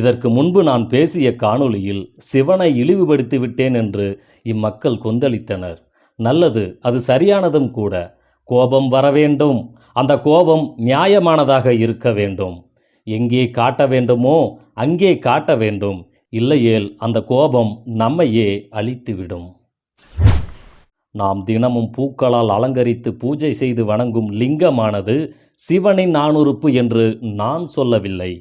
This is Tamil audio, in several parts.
இதற்கு முன்பு நான் பேசிய காணொளியில் சிவனை இழிவுபடுத்தி விட்டேன் என்று இம்மக்கள் கொந்தளித்தனர். நல்லது அது சரியானதும் கூட. கோபம் வர வேண்டும். அந்த கோபம் நியாயமானதாக இருக்க வேண்டும். எங்கே காட்ட வேண்டுமோ அங்கே காட்ட வேண்டும். இல்லையேல் அந்த கோபம் நம்மையே அழித்துவிடும். நாம் தினமும் பூக்களால் அலங்கரித்து பூஜை செய்து வணங்கும் லிங்கமானது சிவனின் நானுறுப்பு என்று நான் சொல்லவில்லை.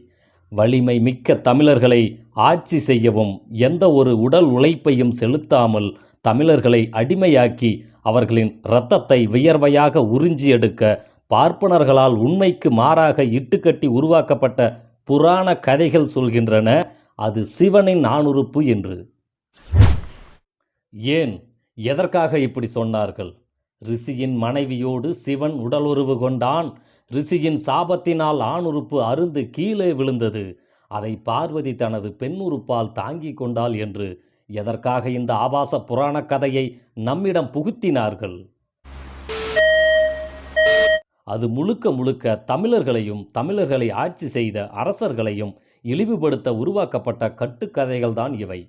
வலிமை மிக்க தமிழர்களை ஆட்சி செய்யவும் எந்த ஒரு உடல் உழைப்பையும் செலுத்தாமல் தமிழர்களை அடிமையாக்கி அவர்களின் இரத்தத்தை வியர்வையாக உறிஞ்சி எடுக்க பார்ப்பனர்களால் உண்மைக்கு மாறாக இட்டுக்கட்டி உருவாக்கப்பட்ட புராண கதைகள் சொல்கின்றன. அது சிவனின் நானுறுப்பு என்று. ஏன்? எதற்காக இப்படி சொன்னார்கள்? ரிஷியின் மனைவியோடு சிவன் உடலுறவு கொண்டான். ரிஷியின் சாபத்தினால் ஆணுறுப்பு அருந்து கீழே விழுந்தது. அதை பார்வதி தனது பெண்ணுறுப்பால் தாங்கிக் கொண்டாள் என்று எதற்காக இந்த ஆபாச புராணக் கதையை நம்மிடம் புகுத்தினார்கள்? அது முழுக்க முழுக்க தமிழர்களையும் தமிழர்களை ஆட்சி செய்த அரசர்களையும் இழிவுபடுத்த உருவாக்கப்பட்ட கட்டுக்கதைகள்தான் இவை.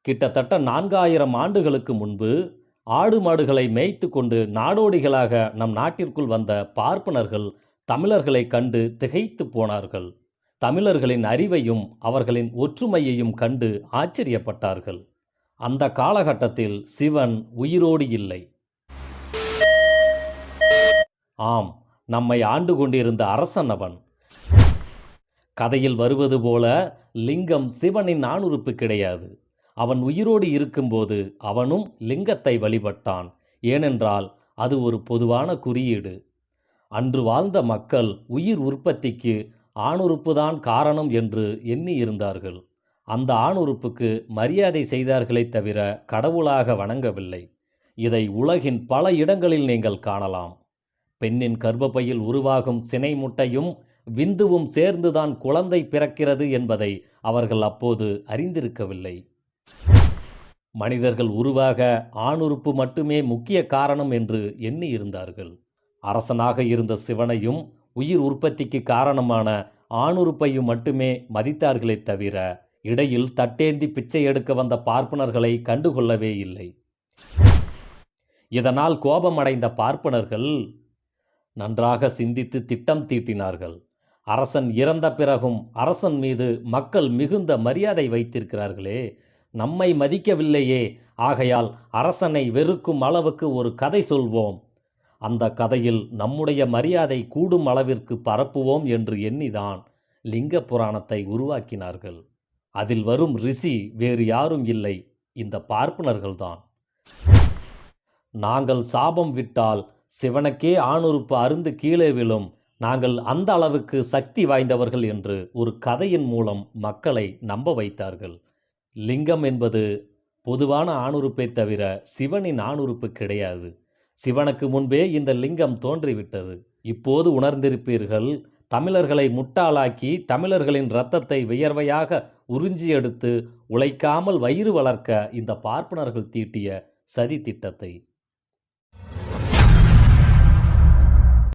கிட்டத்தட்ட நான்காயிரம் ஆண்டுகளுக்கு முன்பு ஆடு மாடுகளை மேய்த்து கொண்டு நாடோடிகளாக நம் நாட்டிற்குள் வந்த பார்ப்பனர்கள் தமிழர்களை கண்டு திகைத்து போனார்கள். தமிழர்களின் அறிவையும் அவர்களின் ஒற்றுமையையும் கண்டு ஆச்சரியப்பட்டார்கள். அந்த காலகட்டத்தில் சிவன் உயிரோடு இல்லை. ஆம் நம்மை ஆண்டு கொண்டிருந்த அரசன் அவன் கதையில் வருவது போல லிங்கம் சிவனின் நாணுறுப்பு கிடையாது. அவன் உயிரோடு இருக்கும்போது அவனும் லிங்கத்தை வழிபட்டான். ஏனென்றால் அது ஒரு பொதுவான குறியீடு. அன்று வாழ்ந்த மக்கள் உயிர் உற்பத்திக்கு ஆணுறுப்புதான் காரணம் என்று எண்ணி இருந்தார்கள். அந்த ஆணுறுப்புக்கு மரியாதை செய்தார்களே தவிர கடவுளாக வணங்கவில்லை. இதை உலகின் பல இடங்களில் நீங்கள் காணலாம். பெண்ணின் கர்ப்பப்பையில் உருவாகும் சினை முட்டையும் விந்துவும் சேர்ந்துதான் குழந்தை பிறக்கிறது என்பதை அவர்கள் அப்போது அறிந்திருக்கவில்லை. மனிதர்கள் உருவாக ஆணுறுப்பு மட்டுமே முக்கிய காரணம் என்று எண்ணி இருந்தார்கள் அரசனாக இருந்த சிவனையும் உயிர் உற்பத்திக்கு காரணமான ஆணுறுப்பையும் மட்டுமே மதித்தார்களே தவிர இடையில் தட்டேந்தி பிச்சை எடுக்க வந்த பார்ப்பனர்களை கண்டுகொள்ளவே இல்லை. இதனால் கோபமடைந்த பார்ப்பனர்கள் நன்றாக சிந்தித்து திட்டம் தீட்டினார்கள். அரசன் இறந்த பிறகும் அரசன் மீது மக்கள் மிகுந்த மரியாதை வைத்திருக்கிறார்களே நம்மை மதிக்கவில்லையே. ஆகையால் அரசனை வெறுக்கும் அளவுக்கு ஒரு கதை சொல்வோம். அந்த கதையில் நம்முடைய மரியாதை கூடும் அளவிற்கு பரப்புவோம் என்று எண்ணிதான் லிங்க புராணத்தை உருவாக்கினார்கள். அதில் வரும் ரிஷி வேறு யாரும் இல்லை. இந்த பார்ப்பனர்கள்தான். நாங்கள் சாபம் விட்டால் சிவனுக்கே ஆணுறுப்பு அருந்து கீழே விழும். நாங்கள் அந்த அளவுக்கு சக்தி வாய்ந்தவர்கள் என்று ஒரு கதையின் மூலம் மக்களை நம்ப வைத்தார்கள். லிங்கம் என்பது பொதுவான ஆணுறுப்பை தவிர சிவனின் ஆணுறுப்பு கிடையாது. சிவனுக்கு முன்பே இந்த லிங்கம் தோன்றிவிட்டது. இப்போது உணர்ந்திருப்பீர்கள் தமிழர்களை முட்டாளாக்கி தமிழர்களின் இரத்தத்தை வியர்வையாக உறிஞ்சி எடுத்து உழைக்காமல் வயிறு வளர்க்க இந்த பார்ப்பனர்கள் தீட்டிய சதி திட்டத்தை